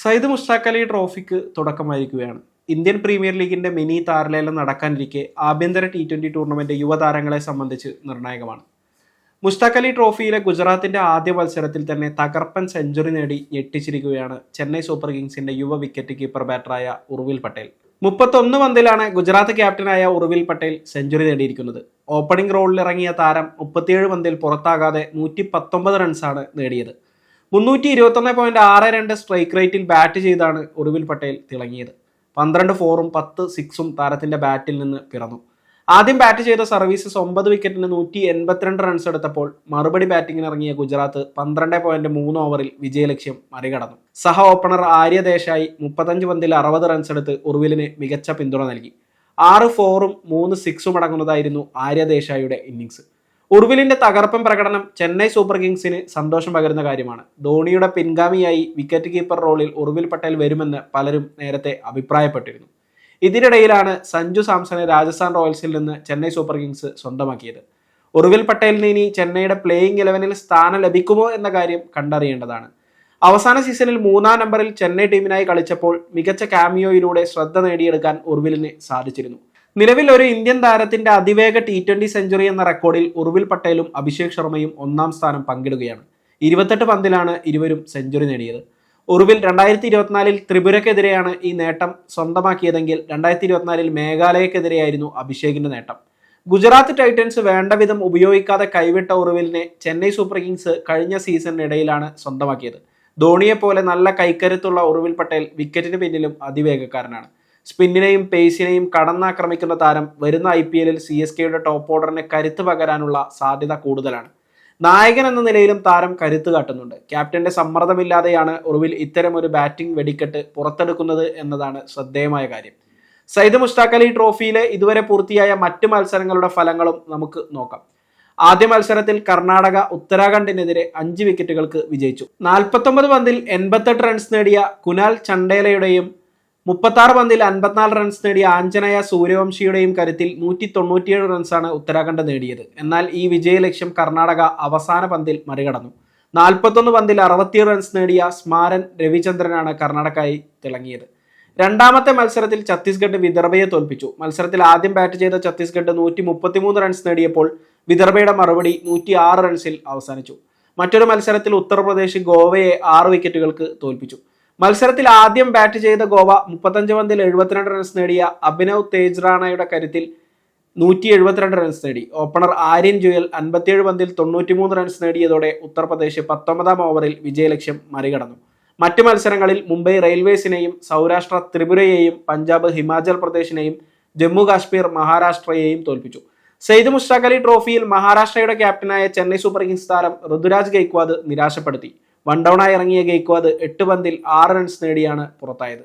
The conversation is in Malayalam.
സയ്യിദ് മുഷ്താഖ് അലി ട്രോഫിക്ക് തുടക്കമായിരിക്കുകയാണ്. ഇന്ത്യൻ പ്രീമിയർ ലീഗിന്റെ മിനി താരലേലം നടക്കാനിരിക്കെ ആഭ്യന്തര ടി ട്വന്റി ടൂർണമെന്റ് യുവതാരങ്ങളെ സംബന്ധിച്ച് നിർണായകമാണ്. മുഷ്താഖ് അലി ട്രോഫിയിലെ ഗുജറാത്തിന്റെ ആദ്യ മത്സരത്തിൽ തന്നെ തകർപ്പൻ സെഞ്ചുറി നേടി ഞെട്ടിച്ചിരിക്കുകയാണ് ചെന്നൈ സൂപ്പർ കിങ്സിന്റെ യുവ വിക്കറ്റ് കീപ്പർ ബാറ്ററായ ഉർവിൽ പട്ടേൽ. മുപ്പത്തൊന്ന് പന്തിലാണ് ഗുജറാത്ത് ക്യാപ്റ്റനായ ഉർവിൽ പട്ടേൽ സെഞ്ചുറി നേടിയിരിക്കുന്നത്. ഓപ്പണിംഗ് റോളിൽ ഇറങ്ങിയ താരം മുപ്പത്തിയേഴ് പന്തിൽ പുറത്താകാതെ നൂറ്റി പത്തൊമ്പത് റൺസാണ് നേടിയത്. മുന്നൂറ്റി ഇരുപത്തൊന്ന് പോയിന്റ് ആറ് രണ്ട് സ്ട്രൈക്ക് റേറ്റിൽ ബാറ്റ് ചെയ്താണ് ഉറുവിൽ പട്ടേൽ തിളങ്ങിയത്. പന്ത്രണ്ട് ഫോറും പത്ത് സിക്സും താരത്തിന്റെ ബാറ്റിൽ നിന്ന് പിറന്നു. ആദ്യം ബാറ്റ് ചെയ്ത സർവീസസ് ഒമ്പത് വിക്കറ്റിന് നൂറ്റി എൺപത്തിരണ്ട് റൺസ് എടുത്തപ്പോൾ മറുപടി ബാറ്റിംഗിന് ഇറങ്ങിയ ഗുജറാത്ത് പന്ത്രണ്ട് പോയിന്റ് മൂന്ന് ഓവറിൽ വിജയലക്ഷ്യം മറികടന്നു. സഹ ഓപ്പണർ ആര്യ ദേശായി മുപ്പത്തഞ്ച് പന്തിൽ അറുപത് റൺസ് എടുത്ത് ഉറുവിലിന് മികച്ച പിന്തുണ നൽകി. ആറ് ഫോറും മൂന്ന് സിക്സും അടങ്ങുന്നതായിരുന്നു ആര്യ ദേശായിയുടെ ഇന്നിങ്സ് ഉർവിലിന്റെ തകർപ്പൻ പ്രകടനം ചെന്നൈ സൂപ്പർ കിങ്സിന് സന്തോഷം പകരുന്ന കാര്യമാണ്. ധോണിയുടെ പിൻഗാമിയായി വിക്കറ്റ് കീപ്പർ റോളിൽ ഉർവിൽ പട്ടേൽ വരുമെന്ന് പലരും നേരത്തെ അഭിപ്രായപ്പെട്ടിരുന്നു. ഇതിനിടയിലാണ് സഞ്ജു സാംസണെ രാജസ്ഥാൻ റോയൽസിൽ നിന്ന് ചെന്നൈ സൂപ്പർ കിങ്സ് സ്വന്തമാക്കിയത്. ഉർവിൽ പട്ടേലിന് ഇനി ചെന്നൈയുടെ പ്ലേയിങ് ഇലവനിൽ സ്ഥാനം ലഭിക്കുമോ എന്ന കാര്യം കണ്ടറിയേണ്ടതാണ്. അവസാന സീസണിൽ മൂന്നാം നമ്പറിൽ ചെന്നൈ ടീമിനായി കളിച്ചപ്പോൾ മികച്ച കാമിയോയിലൂടെ ശ്രദ്ധ നേടിയെടുക്കാൻ ഉർവിലിന് സാധിച്ചിരുന്നു. നിലവിൽ ഒരു ഇന്ത്യൻ താരത്തിന്റെ അതിവേഗ ടി ട്വന്റി സെഞ്ചുറി എന്ന റെക്കോർഡിൽ ഉർവിൽ പട്ടേലും അഭിഷേക് ശർമ്മയും ഒന്നാം സ്ഥാനം പങ്കിടുകയാണ്. ഇരുപത്തെട്ട് പന്തിലാണ് ഇരുവരും സെഞ്ചുറി നേടിയത്. ഉറുവിൽ രണ്ടായിരത്തി ഇരുപത്തിനാലിൽ ത്രിപുരക്കെതിരെയാണ് ഈ നേട്ടം സ്വന്തമാക്കിയതെങ്കിൽ രണ്ടായിരത്തി ഇരുപത്തിനാലിൽ മേഘാലയക്കെതിരെയായിരുന്നു അഭിഷേകിന്റെ നേട്ടം. ഗുജറാത്ത് ടൈറ്റൻസ് വേണ്ടവിധം ഉപയോഗിക്കാതെ കൈവിട്ട ഉറുവിലിനെ ചെന്നൈ സൂപ്പർ കിങ്സ് കഴിഞ്ഞ സീസണിനിടയിലാണ് സ്വന്തമാക്കിയത്. ധോണിയെപ്പോലെ നല്ല കൈക്കരുത്തുള്ള ഉറുവിൽ പട്ടേൽ വിക്കറ്റിന് പിന്നിലും അതിവേഗക്കാരനാണ്. സ്പിന്നിനെയും പേസിനെയും കടന്നാക്രമിക്കുന്ന താരം വരുന്ന ഐ പി എല്ലിൽ സി എസ് കെയുടെ ടോപ്പ് ഓർഡറിന് കരുത്ത് പകരാനുള്ള സാധ്യത കൂടുതലാണ്. നായകൻ എന്ന നിലയിലും താരം കരുത്ത് കാട്ടുന്നുണ്ട്. ക്യാപ്റ്റന്റെ സമ്മർദ്ദമില്ലാതെയാണ് ഒടുവിൽ ഇത്തരം ഒരു ബാറ്റിംഗ് വെടിക്കെട്ട് പുറത്തെടുക്കുന്നത് എന്നതാണ് ശ്രദ്ധേയമായ കാര്യം. സയ്യിദ് മുഷ്താഖ് അലി ട്രോഫിയിലെ ഇതുവരെ പൂർത്തിയായ മറ്റു മത്സരങ്ങളുടെ ഫലങ്ങളും നമുക്ക് നോക്കാം. ആദ്യ മത്സരത്തിൽ കർണാടക ഉത്തരാഖണ്ഡിനെതിരെ അഞ്ച് വിക്കറ്റുകൾക്ക് വിജയിച്ചു. നാൽപ്പത്തൊമ്പത് പന്തിൽ എൺപത്തെട്ട് റൺസ് നേടിയ കുനാൽ ചണ്ടേലയുടെയും മുപ്പത്താറ് പന്തിൽ അൻപത്തിനാല് റൺസ് നേടിയ ആഞ്ജനയ സൂര്യവംശിയുടെയും കരുത്തിൽ നൂറ്റി തൊണ്ണൂറ്റിയേഴ് റൺസാണ് ഉത്തരാഖണ്ഡ് നേടിയത്. എന്നാൽ ഈ വിജയലക്ഷ്യം കർണാടക അവസാന പന്തിൽ മറികടന്നു. നാൽപ്പത്തൊന്ന് പന്തിൽ അറുപത്തിയേഴ് റൺസ് നേടിയ സ്മാരൻ രവിചന്ദ്രനാണ് കർണാടകയായി തിളങ്ങിയത്. രണ്ടാമത്തെ മത്സരത്തിൽ ഛത്തീസ്ഗഡ് വിദർഭയെ തോൽപ്പിച്ചു. മത്സരത്തിൽ ആദ്യം ബാറ്റ് ചെയ്ത ഛത്തീസ്ഗഡ് നൂറ്റി മുപ്പത്തിമൂന്ന് റൺസ് നേടിയപ്പോൾ വിദർഭയുടെ മറുപടി നൂറ്റി ആറ് റൺസിൽ അവസാനിച്ചു. മറ്റൊരു മത്സരത്തിൽ ഉത്തർപ്രദേശ് ഗോവയെ ആറ് വിക്കറ്റുകൾക്ക് തോൽപ്പിച്ചു. മത്സരത്തിൽ ആദ്യം ബാറ്റ് ചെയ്ത ഗോവ മുപ്പത്തഞ്ച് പന്തിൽ എഴുപത്തിരണ്ട് റൺസ് നേടിയ അഭിനവ് തേജ് റാണയുടെ കരുത്തിൽ നൂറ്റി എഴുപത്തിരണ്ട് റൺസ് നേടി. ഓപ്പണർ ആര്യൻ ജുയൽ അൻപത്തിയേഴ് പന്തിൽ തൊണ്ണൂറ്റിമൂന്ന് റൺസ് നേടിയതോടെ ഉത്തർപ്രദേശ് പത്തൊമ്പതാം ഓവറിൽ വിജയലക്ഷ്യം മറികടന്നു. മറ്റു മത്സരങ്ങളിൽ മുംബൈ റെയിൽവേസിനെയും സൗരാഷ്ട്ര ത്രിപുരയെയും പഞ്ചാബ് ഹിമാചൽ പ്രദേശിനെയും ജമ്മു കാശ്മീർ മഹാരാഷ്ട്രയെയും തോൽപ്പിച്ചു. സെയ്ദ് മുഷ്താഖ് അലി ട്രോഫിയിൽ മഹാരാഷ്ട്രയുടെ ക്യാപ്റ്റനായ ചെന്നൈ സൂപ്പർ കിങ്സ് താരം ഋതുരാജ് ഗെയ്ക്വാദ് നിരാശപ്പെടുത്തി. വൺ ഡൗൺ ആയി ഇറങ്ങിയ ഗെയ്ക്വാദ് എട്ട് പന്തിൽ ആറ് റൺസ് നേടിയാണ് പുറത്തായത്.